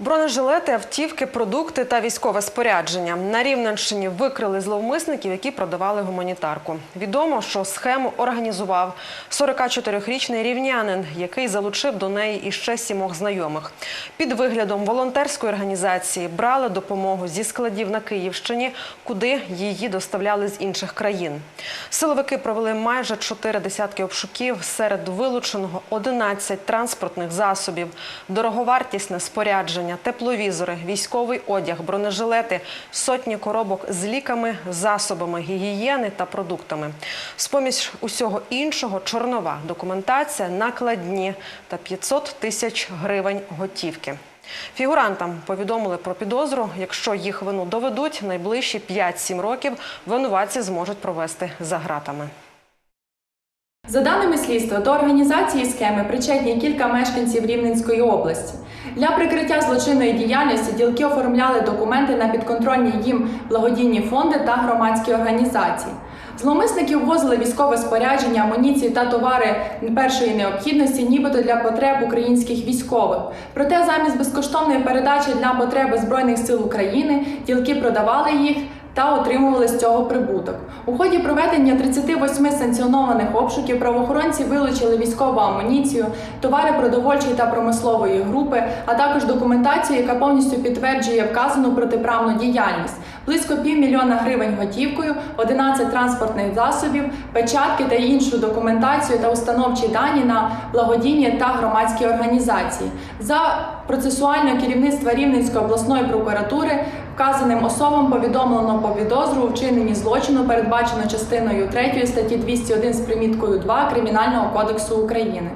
Бронежилети, автівки, продукти та військове спорядження на Рівненщині викрили зловмисників, які продавали гуманітарку. Відомо, що схему організував 44-річний рівнянин, який залучив до неї іще сімох знайомих. Під виглядом волонтерської організації брали допомогу зі складів на Київщині, куди її доставляли з інших країн. Силовики провели майже чотири десятки обшуків. Серед вилученого 11 транспортних засобів, дороговартісне спорядження, тепловізори, військовий одяг, бронежилети, сотні коробок з ліками, засобами гігієни та продуктами. З-поміж усього іншого чорнова документація, накладні та 500 тисяч гривень готівки. Фігурантам повідомили про підозру. Якщо їх вину доведуть, найближчі 5-7 років винуватці зможуть провести за ґратами. За даними слідства, до організації схеми причетні кілька мешканців Рівненської області. Для прикриття злочинної діяльності ділки оформляли документи на підконтрольні їм благодійні фонди та громадські організації. Зловмисники ввозили військове спорядження, амуніцію та товари першої необхідності, нібито для потреб українських військових. Проте замість безкоштовної передачі для потреби Збройних сил України ділки продавали їх та отримували з цього прибуток. У ході проведення 38 санкціонованих обшуків правоохоронці вилучили військову амуніцію, товари продовольчої та промислової групи, а також документацію, яка повністю підтверджує вказану протиправну діяльність. Близько півмільйона гривень готівкою, 11 транспортних засобів, печатки та іншу документацію та установчі дані на благодійні та громадські організації. За процесуального керівництва Рівненської обласної прокуратури Вказаним особам повідомлено по підозру у вчиненні злочину, передбачено частиною 3 статті 201 з приміткою 2 Кримінального кодексу України.